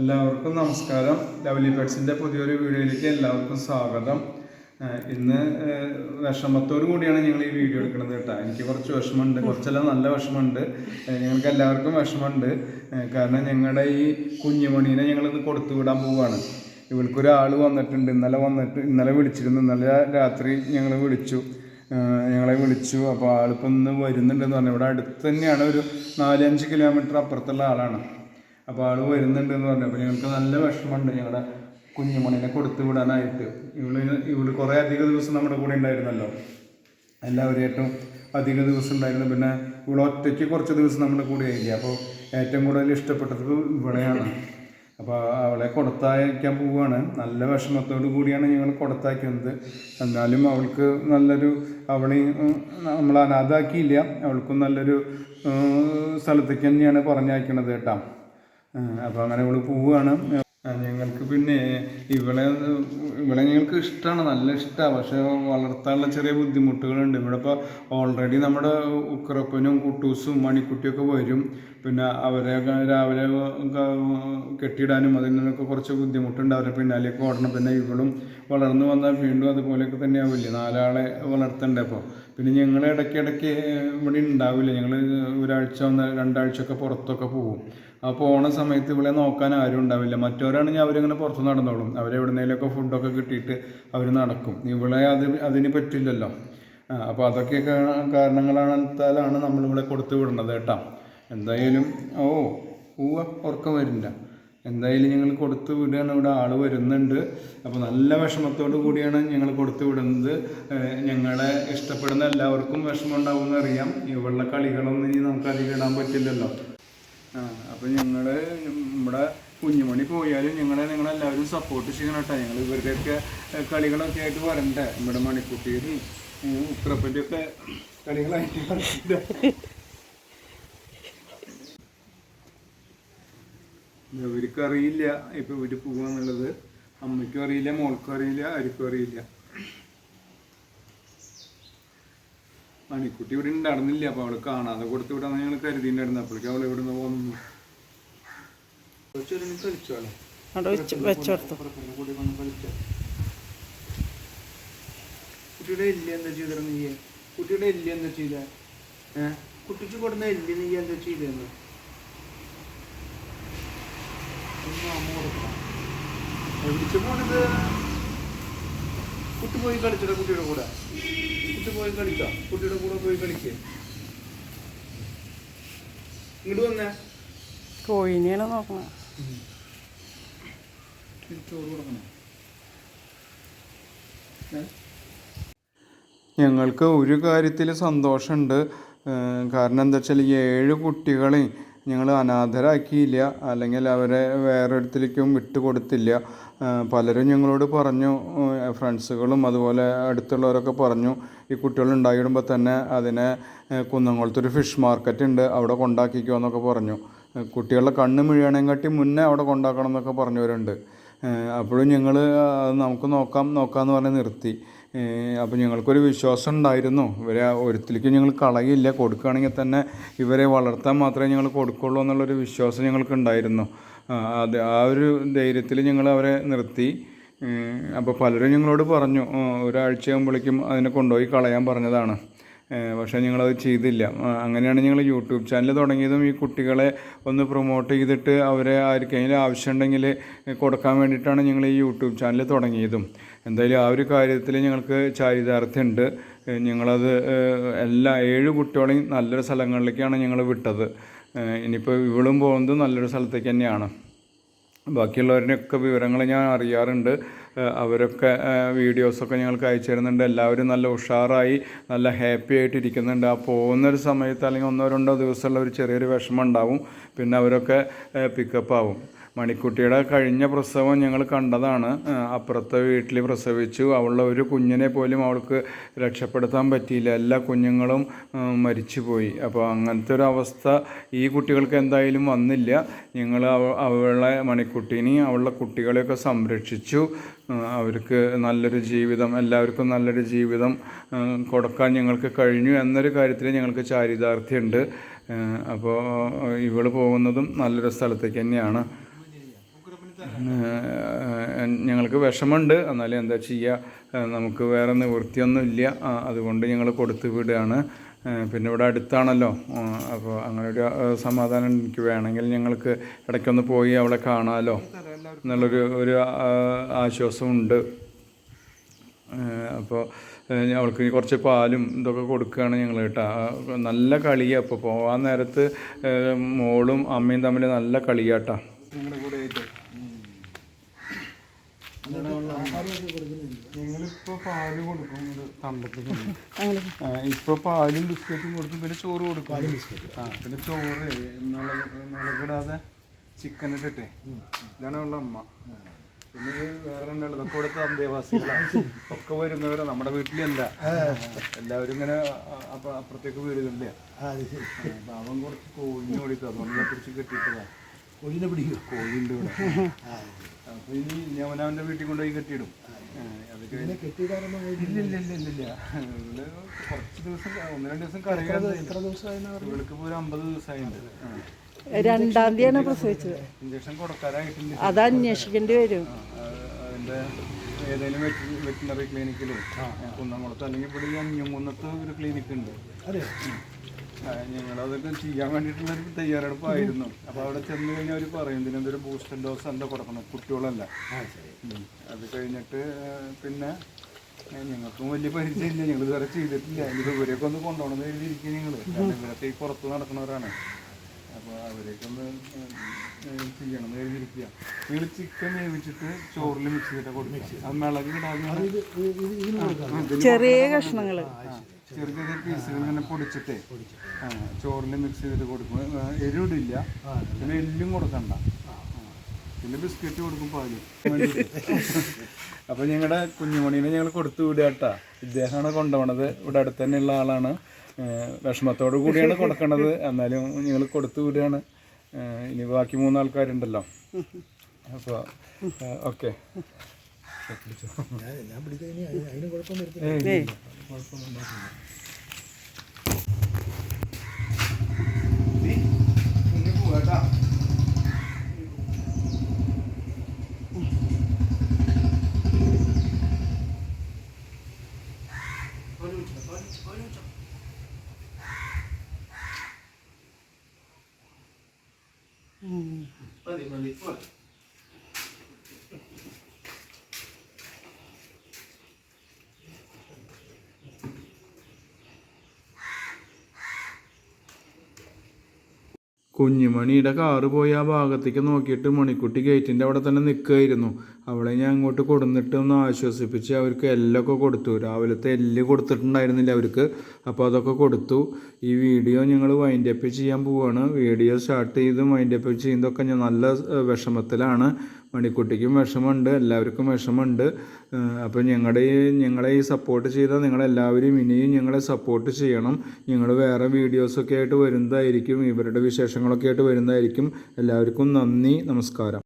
എല്ലാവർക്കും നമസ്കാരം. ലവ്ലി പെറ്റ്സിന്റെ പുതിയൊരു വീഡിയോയിലേക്ക് എല്ലാവർക്കും സ്വാഗതം. ഇന്ന് വിഷമത്തോടു കൂടിയാണ് ഞങ്ങൾ ഈ വീഡിയോ എടുക്കുന്നത് കേട്ടോ. എനിക്ക് കുറച്ച് വിഷമമുണ്ട്. കുറച്ചെല്ലാം നല്ല വിഷമമുണ്ട്. ഞങ്ങൾക്ക് എല്ലാവർക്കും വിഷമമുണ്ട്. കാരണം ഞങ്ങളുടെ ഈ കുഞ്ഞുമണീനെ ഞങ്ങളിന്ന് കൊടുത്തു വിടാൻ പോവുകയാണ് ഇവൾക്കൊരാൾ വന്നിട്ടുണ്ട്. ഇന്നലെ വന്നിട്ട് ഇന്നലെ വിളിച്ചിരുന്നു. ഇന്നലെ രാത്രി ഞങ്ങൾ വിളിച്ചു. ഞങ്ങളെ വിളിച്ചു. അപ്പോൾ ആളിപ്പോൾ ഇന്ന് വരുന്നുണ്ടെന്ന് പറഞ്ഞു. ഇവിടെ അടുത്ത് തന്നെയാണ് ഒരു നാലഞ്ച് കിലോമീറ്റർ അപ്പുറത്തുള്ള ആളാണ്. അപ്പോൾ ആൾ വരുന്നുണ്ട് എന്ന് പറഞ്ഞു. അപ്പോൾ ഞങ്ങൾക്ക് നല്ല വിഷമമുണ്ട്. ഞങ്ങളുടെ കുഞ്ഞുമണിനെ കൊടുത്തു വിടാനായിട്ട്. ഇവൾ ഇവൾ കുറേ അധിക ദിവസം നമ്മുടെ കൂടെ ഉണ്ടായിരുന്നല്ലോ. എല്ലാവരെയായിട്ടും അധിക ദിവസം ഉണ്ടായിരുന്നു. പിന്നെ ഇവൾ ഒറ്റയ്ക്ക് കുറച്ച് ദിവസം നമ്മുടെ കൂടെ ആയില്ലേ? അപ്പോൾ ഏറ്റവും കൂടുതൽ ഇഷ്ടപ്പെട്ടത് ഇവളെയാണ്. അപ്പോൾ അവളെ കൊടുത്തയക്കാൻ പോവുകയാണ് നല്ല വിഷമത്തോടു കൂടിയാണ് ഞങ്ങൾ കൊടുത്തയക്കുന്നത്. എന്നാലും അവൾക്ക് നല്ലൊരു അവളെ നമ്മൾ അനാഥാക്കിയില്ല. അവൾക്കും നല്ലൊരു സ്ഥലത്തേക്ക് തന്നെയാണ് പറഞ്ഞയക്കണത് കേട്ടോ. അപ്പോൾ അങ്ങനെ ഇവൾ പോവുകയാണ് ഞങ്ങൾക്ക് പിന്നെ ഇവളെ ഇവളെ ഞങ്ങൾക്ക് ഇഷ്ടമാണ് നല്ല ഇഷ്ടമാണ് പക്ഷേ വളർത്താനുള്ള ചെറിയ ബുദ്ധിമുട്ടുകളുണ്ട്. ഇവിടെ ഇപ്പോൾ ഓൾറെഡി നമ്മുടെ ഉക്രപ്പനും കുട്ടൂസും മണിക്കുട്ടിയൊക്കെ വരും. പിന്നെ അവരെ രാവിലെ കെട്ടിയിടാനും കെട്ടിയിടാനും അതിനൊക്കെ കുറച്ച് ബുദ്ധിമുട്ടുണ്ട്. അവരെ പിന്നാലേക്ക് ഓടണം. പിന്നെ ഇവളും വളർന്നു വന്നാൽ വീണ്ടും അതുപോലെയൊക്കെ തന്നെയാവില്ലേ? നാലാളെ വളർത്തണ്ടേ അപ്പോൾ പിന്നെ ഞങ്ങൾ ഇടയ്ക്കിടയ്ക്ക് ഇവിടെ ഉണ്ടാവില്ല? ഞങ്ങൾ ഒരാഴ്ച ഒന്ന് രണ്ടാഴ്ചയൊക്കെ പുറത്തൊക്കെ പോകും. ആ പോണ സമയത്ത് ഇവളെ നോക്കാൻ ആരും ഉണ്ടാവില്ല. മറ്റവരാണെങ്കിൽ അവരിങ്ങനെ പുറത്ത് നടന്നോളും. അവരെവിടുന്നേലൊക്കെ ഫുഡൊക്കെ കിട്ടിയിട്ട് അവർ നടക്കും. ഇവളെ അത് അതിന് പറ്റില്ലല്ലോ. അപ്പോൾ അതൊക്കെ കാരണങ്ങളാണ് നമ്മളിവിടെ കൊടുത്തു വിടുന്നത് കേട്ടോ. എന്തായാലും ഓ പൂവ ഉറക്കം വരില്ല. എന്തായാലും ഞങ്ങൾ കൊടുത്തു വിടുകയാണ്. ഇവിടെ ആൾ വരുന്നുണ്ട്. അപ്പോൾ നല്ല വിഷമത്തോടു കൂടിയാണ് ഞങ്ങൾ കൊടുത്തു വിടുന്നത്. ഞങ്ങളെ ഇഷ്ടപ്പെടുന്ന എല്ലാവർക്കും വിഷമം ഉണ്ടാവുമെന്ന് അറിയാം. ഇവളുടെ കളികളൊന്നും ഇനി നമുക്ക് അധികം ഇടാൻ പറ്റില്ലല്ലോ. ആ അപ്പോൾ ഞങ്ങൾ നമ്മുടെ കുഞ്ഞുമണി പോയാലും ഞങ്ങളെ നിങ്ങളെല്ലാവരും സപ്പോർട്ട് ചെയ്യണം കേട്ടോ. ഞങ്ങൾ ഇവരുടെയൊക്കെ കളികളൊക്കെ ആയിട്ട് വരണ്ടേ? നമ്മുടെ മണിക്കുട്ടിയും ഉത്രപ്പന്റെയൊക്കെ കളികളായിട്ട് വരണ്ടേ? ഇവർക്ക് അറിയില്ല. ഇപ്പൊ വീട്ടിൽ പോവാന്നുള്ളത്. അമ്മയ്ക്കും അറിയില്ല മോൾക്കും അറിയില്ല ആർക്കും അറിയില്ല. മണിക്കുട്ടി ഇവിടെ ഉണ്ടായിരുന്നില്ല. അപ്പൊ അവൾ കാണാതെ കൊടുത്തു വിടാന്ന് ഞങ്ങൾ കരുതിണ്ടായിരുന്നു അപ്പോഴേക്കും അവൾ ഇവിടെ നിന്ന് പോകുന്നു കളിച്ചോളെ. കുട്ടിയുടെ എല്ലി എന്താ ചെയ്തത് നീ കുട്ടിയുടെ എല്ലി എന്താ ചെയ്ത? കുട്ടിക്ക് കൊടുന്ന എല്ലി നീ എന്താ ചെയ്തെന്ന്? ഒന്ന് അമ്മ കൊടുക്കണം. എവിടിച്ച് പോണത് കുട്ടി പോയി കളിച്ചട കുട്ടിയുടെ കൂടെ? കുട്ടി പോയി കളിക്കാം കുട്ടിയുടെ കൂടെ പോയി കളിക്കേ. ഇങ്ങോട്ട് വന്നേ. കോഴിനെയാണ് കൊടുക്കണം. ഞങ്ങൾക്ക് ഒരു കാര്യത്തിൽ സന്തോഷമുണ്ട്. കാരണം എന്താ വെച്ചാൽ ഏഴ് കുട്ടികളെ ഞങ്ങൾ അനാഥരാക്കിയില്ല. അല്ലെങ്കിൽ അവരെ വേറൊരിടത്തിലേക്കും വിട്ടു കൊടുത്തില്ല പലരും ഞങ്ങളോട് പറഞ്ഞു. ഫ്രണ്ട്സുകളും അതുപോലെ അടുത്തുള്ളവരൊക്കെ പറഞ്ഞു. ഈ കുട്ടികൾ ഉണ്ടായിടുമ്പോൾ തന്നെ അതിനെ കുന്നംകുളത്തൊരു ഫിഷ് മാർക്കറ്റ് ഉണ്ട്. അവിടെ കൊണ്ടാക്കിക്കോ എന്നൊക്കെ പറഞ്ഞു. കുട്ടികളുടെ കണ്ണ് മിഴിയണേങ്കാട്ടി മുന്നേ അവിടെ കൊണ്ടാക്കണം എന്നൊക്കെ പറഞ്ഞവരുണ്ട്. അപ്പോഴും ഞങ്ങൾ നമുക്ക് നോക്കാം നോക്കാമെന്ന് പറഞ്ഞ് നിർത്തി. അപ്പോൾ ഞങ്ങൾക്കൊരു വിശ്വാസം ഉണ്ടായിരുന്നു. ഇവരെ ഒരിക്കലും ഞങ്ങൾ കളയില്ല. കൊടുക്കുകയാണെങ്കിൽ തന്നെ ഇവരെ വളർത്താൻ മാത്രമേ ഞങ്ങൾ കൊടുക്കുള്ളൂ എന്നുള്ളൊരു വിശ്വാസം ഞങ്ങൾക്ക് ഉണ്ടായിരുന്നു. ആ, അത് ആ ഒരു ധൈര്യത്തിൽ ഞങ്ങൾ അവരെ നിർത്തി. അപ്പോൾ പലരും ഞങ്ങളോട് പറഞ്ഞു ഒരാഴ്ചയാകുമ്പോഴേക്കും അതിനെ കൊണ്ടുപോയി കളയാൻ പറഞ്ഞതാണ്. പക്ഷേ ഞങ്ങളത് ചെയ്തില്ല. അങ്ങനെയാണ് ഞങ്ങൾ യൂട്യൂബ് ചാനൽ തുടങ്ങിയതും ഈ കുട്ടികളെ ഒന്ന് പ്രൊമോട്ട് ചെയ്തിട്ട് അവരെ ആർക്കെങ്കിലും ആവശ്യമുണ്ടെങ്കിൽ കൊടുക്കാൻ വേണ്ടിയിട്ടാണ് ഞങ്ങൾ ഈ യൂട്യൂബ് ചാനൽ തുടങ്ങിയതും. എന്തായാലും ആ ഒരു കാര്യത്തിൽ ഞങ്ങൾക്ക് ചാരിതാർത്ഥ്യമുണ്ട്. ഞങ്ങളത് എല്ലാ ഏഴ് കുട്ടികളെയും നല്ലൊരു സ്ഥലങ്ങളിലേക്കാണ് ഞങ്ങൾ വിട്ടത്. ഇനിയിപ്പോൾ ഇവളും പോകുന്നത് നല്ലൊരു സ്ഥലത്തേക്ക് തന്നെയാണ്. ബാക്കിയുള്ളവരുടെയൊക്കെ വിവരങ്ങൾ ഞാൻ അറിയാറുണ്ട്. അവരൊക്കെ വീഡിയോസൊക്കെ ഞങ്ങൾക്ക് അയച്ചു തരുന്നുണ്ട്. എല്ലാവരും നല്ല ഉഷാറായി നല്ല ഹാപ്പി ആയിട്ട് ഇരിക്കുന്നുണ്ട് ആ പോകുന്നൊരു സമയത്ത് അല്ലെങ്കിൽ ഒന്നോ രണ്ടോ ദിവസമുള്ള ഒരു ചെറിയൊരു വിഷമം ഉണ്ടാവും. പിന്നെ അവരൊക്കെ പിക്കപ്പ് ആവും. മണിക്കുട്ടിയുടെ കഴിഞ്ഞ പ്രസവം ഞങ്ങൾ കണ്ടതാണ്. അപ്പുറത്തെ വീട്ടിൽ പ്രസവിച്ചു. അവളുടെ ഒരു കുഞ്ഞിനെ പോലും അവൾക്ക് രക്ഷപ്പെടുത്താൻ പറ്റിയില്ല. എല്ലാ കുഞ്ഞുങ്ങളും മരിച്ചുപോയി. അപ്പോൾ അങ്ങനത്തെ ഒരു അവസ്ഥ ഈ കുട്ടികൾക്ക് എന്തായാലും വന്നില്ല. ഞങ്ങൾ അവളെ മണിക്കുട്ടീനെയും അവളുടെ കുട്ടികളെയൊക്കെ സംരക്ഷിച്ചു. അവർക്ക് നല്ലൊരു ജീവിതം എല്ലാവർക്കും നല്ലൊരു ജീവിതം കൊടുക്കാൻ ഞങ്ങൾക്ക് കഴിഞ്ഞു എന്നൊരു കാര്യത്തിൽ ഞങ്ങൾക്ക് ചാരിതാർത്ഥ്യമുണ്ട്. അപ്പോൾ ഇവൾ പോകുന്നതും നല്ലൊരു സ്ഥലത്തേക്ക് തന്നെയാണ്. ഞങ്ങൾക്ക് വിഷമമുണ്ട്. എന്നാലും എന്താ ചെയ്യുക നമുക്ക് വേറെ നിവൃത്തിയൊന്നും ഇല്ല ആ, അതുകൊണ്ട് ഞങ്ങൾ കൊടുത്തു വിടുകയാണ്. പിന്നെ ഇവിടെ അടുത്താണല്ലോ. അപ്പോൾ അങ്ങനെ ഒരു സമാധാനം എനിക്ക് വേണമെങ്കിൽ ഞങ്ങൾക്ക് ഇടയ്ക്കൊന്ന് പോയി അവളെ കാണാമല്ലോ എന്നുള്ളൊരു ഒരു ആശ്വാസമുണ്ട്. അപ്പോൾ അവൾക്ക് കുറച്ച് പാലും ഇതൊക്കെ കൊടുക്കുകയാണ് ഞങ്ങൾ കേട്ടോ. നല്ല കളിയാണ് അപ്പോൾ പോകാൻ നേരത്ത് മോളും അമ്മയും തമ്മിൽ നല്ല കളിയാട്ടാ. ഞങ്ങളിപ്പോൾ പാൽ ബിസ്ക്കറ്റും കൊടുക്കും പിന്നെ ചോറ് കൊടുക്കും. പാലും ബിസ്ക്കറ്റ്. ആ പിന്നെ ചോറ് മുളകിടാതെ ചിക്കൻ ഇട്ടിട്ട്. ഇതാണ് ഉള്ള അമ്മ. പിന്നെ വേറെ ഉണ്ടല്ലോ ഇതൊക്കെ ഇവിടുത്തെ അന്തേവാസികളാണ്. ഒക്കെ വരുന്നവരെ. നമ്മുടെ വീട്ടിലല്ല. എല്ലാവരും ഇങ്ങനെ അപ്പുറത്തേക്ക് വീടുകളില്ല പാവം അവൻ കുറച്ച് കോഴിനെ ഓടിക്കും അതുകൊണ്ട് പിടിച്ച് കെട്ടിയിട്ടതാ. കോഴിനെ പിടിക്കും. കോഴിന്റെ കൂടെ. അപ്പൊ ഇനി ഞാൻ വീട്ടിൽ കൊണ്ടുപോയി കെട്ടിയിടും. കുറച്ച് ദിവസം ക- ഒന്ന് രണ്ട് ദിവസം കറിയാതെ എത്ര ദിവസമായി ഇവൾക്ക് ഇപ്പോൾ ഒരു അമ്പത് ദിവസമായിട്ടുണ്ട് രണ്ടാം തീയതിയാണ് പ്രസവിച്ചത്. ഇഞ്ചക്ഷൻ അത് അന്വേഷിക്കേണ്ടി വരും. ആ, അതിന്റെ ഏതെങ്കിലും വെറ്റിനറി ക്ലിനിക്കിൽ കുന്നംകുളത്ത് അല്ലെങ്കിൽ ഇവിടെ ഈ അഞ്ഞുമുന്നത്ത് ഒരു ക്ലിനിക്ക് ഉണ്ട് അതെ ഞങ്ങളതൊക്കെ ചെയ്യാൻ വേണ്ടിയിട്ടുള്ള ഒരു തയ്യാറെടുപ്പായിരുന്നു. അപ്പോൾ അവിടെ ചെന്ന് കഴിഞ്ഞാൽ അവർ പറയും ഇതിനെന്തൊരു ബൂസ്റ്റർ ഡോസ് എന്താ കൊടുക്കണം. കുട്ടികളല്ല. അത് കഴിഞ്ഞിട്ട് പിന്നെ ഞങ്ങൾക്കും വലിയ പരിചയമില്ല. ഞങ്ങൾ ഇതുവരെ ചെയ്തിട്ടില്ല. ഇനിയിപ്പോൾ ഇവരെയൊക്കെ ഒന്ന് കൊണ്ടുപോകണമെന്ന് എഴുതിയിരിക്കും ഞങ്ങൾ ഇവരൊക്കെ ഈ പുറത്ത് നടക്കുന്നവരാണ്. അപ്പോൾ അവരെയൊക്കെ ഒന്ന് ചെയ്യണം എഴുതിയിരിക്കുക നിങ്ങൾ ചിക്കൻ വേവിച്ചിട്ട് ചോറിൽ മിക്സ് ചെയ്തിട്ട് കൊടുക്കുക. അത് മിളക് ഇടാതെ ഇത് ഇത് ഇതിന് കൊടുക്കാം. ചെറിയ കഷ്ണങ്ങൾ ചെറിയ ചെറിയ പീസുകൾ ഇങ്ങനെ പൊടിച്ചിട്ടേ ചോറിന് ചോറിൽ മിക്സ് ചെയ്തിട്ട് കൊടുക്കും എരിവിടില്ല. പിന്നെ എല്ലും കൊടുക്കണ്ട. പിന്നെ ബിസ്ക്കറ്റ് കൊടുക്കും പാൽ. അപ്പൊ ഞങ്ങളുടെ കുഞ്ഞുമണീനെ ഞങ്ങൾ കൊടുത്തു വിടുകട്ടാ ഇദ്ദേഹമാണ് കൊണ്ടുപോണത്. ഇവിടെ അടുത്ത് തന്നെയുള്ള ആളാണ് വിഷമത്തോടു കൂടിയാണ് കൊടുക്കണത്. എന്നാലും ഞങ്ങൾ കൊടുത്തു വിടുകയാണ്. ഇനി ബാക്കി മൂന്നാൾക്കാരുണ്ടല്ലോ. അപ്പോൾ ഓക്കെ. ഞാൻ ഇനി അതിന് കുഴപ്പം വരുത്തില്ല ഏയ് പോവാട്ടാ കുഞ്ഞുമണിയുടെ കാറ് പോയി ആ ഭാഗത്തേക്ക് നോക്കിയിട്ട് മണിക്കുട്ടി ഗേറ്റിന്റെ അവിടെ തന്നെ നിൽക്കുമായിരുന്നു അവളെ ഞാൻ അങ്ങോട്ട് കൊടുന്നിട്ട് ഒന്ന് ആശ്വസിപ്പിച്ച് അവർക്ക് എല്ലൊക്കെ കൊടുത്തു. രാവിലത്തെ എല്ല് കൊടുത്തിട്ടുണ്ടായിരുന്നില്ല അവർക്ക്. അപ്പോൾ അതൊക്കെ കൊടുത്തു. ഈ വീഡിയോ ഞങ്ങൾ വൈൻഡ് അപ്പ് ചെയ്യാൻ പോവുകയാണ് വീഡിയോ സ്റ്റാർട്ട് ചെയ്ത് വൈൻഡ് അപ്പ് ചെയ്യുന്നതൊക്കെ ഞാൻ നല്ല വിഷമത്തിലാണ്. മണിക്കുട്ടിക്കും വിഷമമുണ്ട് എല്ലാവർക്കും വിഷമമുണ്ട്. അപ്പോൾ ഞങ്ങളുടെ ഈ ഞങ്ങളെ ഈ സപ്പോർട്ട് ചെയ്ത നിങ്ങളെല്ലാവരും ഇനിയും ഞങ്ങളെ സപ്പോർട്ട് ചെയ്യണം. ഞങ്ങൾ വേറെ വീഡിയോസൊക്കെ ആയിട്ട് വരുന്നതായിരിക്കും. ഇവരുടെ വിശേഷങ്ങളൊക്കെ ആയിട്ട് വരുന്നതായിരിക്കും. എല്ലാവർക്കും നന്ദി നമസ്കാരം.